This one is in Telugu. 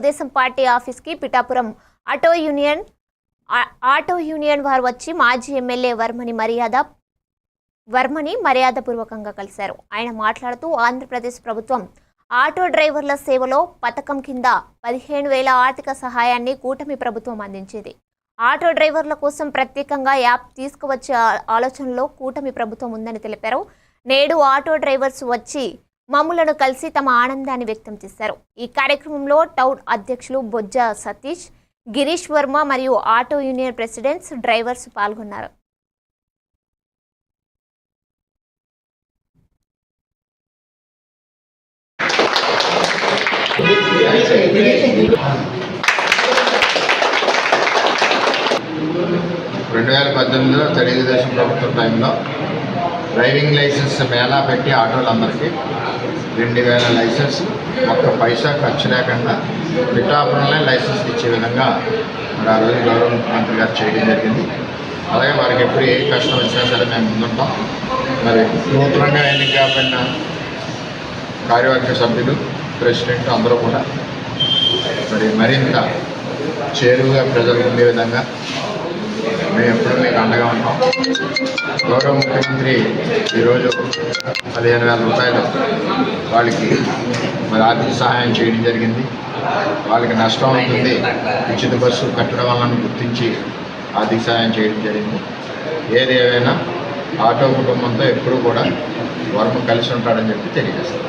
తెలుగుదేశం పార్టీ ఆఫీస్కి Pithapuram. Auto union auto union వారు వచ్చి మాజీ ఎమ్మెల్యే వర్మని మర్యాద వర్మని మర్యాదపూర్వకంగా కలిశారు. ఆయన మాట్లాడుతూ ఆంధ్రప్రదేశ్ ప్రభుత్వం ఆటో డ్రైవర్ల సేవలో పథకం కింద పదిహేను వేల ఆర్థిక సహాయాన్ని కూటమి ప్రభుత్వం అందించేది. ఆటో డ్రైవర్ల కోసం ప్రత్యేకంగా యాప్ తీసుకువచ్చే ఆలోచనలో కూటమి ప్రభుత్వం ఉందని తెలిపారు. నేడు ఆటో డ్రైవర్స్ వచ్చి మమ్ములను కలిసి తమ ఆనందాన్ని వ్యక్తం చేశారు. ఈ కార్యక్రమంలో టౌన్ అధ్యక్షులు బొజ్జ సతీష్ గిరీష్ వర్మ మరియు ఆటో యూనియన్ ప్రెసిడెంట్స్ డ్రైవర్స్ పాల్గొన్నారు. రెండు వేల పద్దెనిమిదిలో తెలుగుదేశం ప్రభుత్వం టైంలో డ్రైవింగ్ లైసెన్స్ మేళా పెట్టి ఆటోలందరికీ రెండు వేల లైసెన్స్. ఒక్క పైసా ఖర్చు లేకుండా పిఠాపురంలో లైసెన్స్ ఇచ్చే విధంగా మరి ఆ రోజు గౌరవ ముఖ్యమంత్రి గారు చేయడం జరిగింది. అలాగే వారికి ఎప్పుడు ఏ కష్టం వచ్చినా సరే మేము ముందుంటాం. మరి నూతనంగా ఎన్నిక కాబడిన కార్యవర్గ సభ్యులు ప్రెసిడెంట్ అందరూ కూడా మరి మరింత చేరువుగా ప్రజలకు ఉండే విధంగా మరి ఎప్పుడూ మీకు అండగా ఉంటాం గౌరవ ముఖ్యమంత్రి ఈరోజు పదిహేను వేల రూపాయలు వాళ్ళకి మరి ఆర్థిక సహాయం చేయడం జరిగింది. వాళ్ళకి నష్టం ఉంటుంది ఉచిత బస్సు కట్టడం వలన గుర్తించి ఆర్థిక సహాయం చేయడం జరిగింది. ఏది ఏవైనా ఆటో కుటుంబంతో ఎప్పుడూ కూడా వర్మ కలిసి ఉంటాడని చెప్పి తెలియజేస్తాను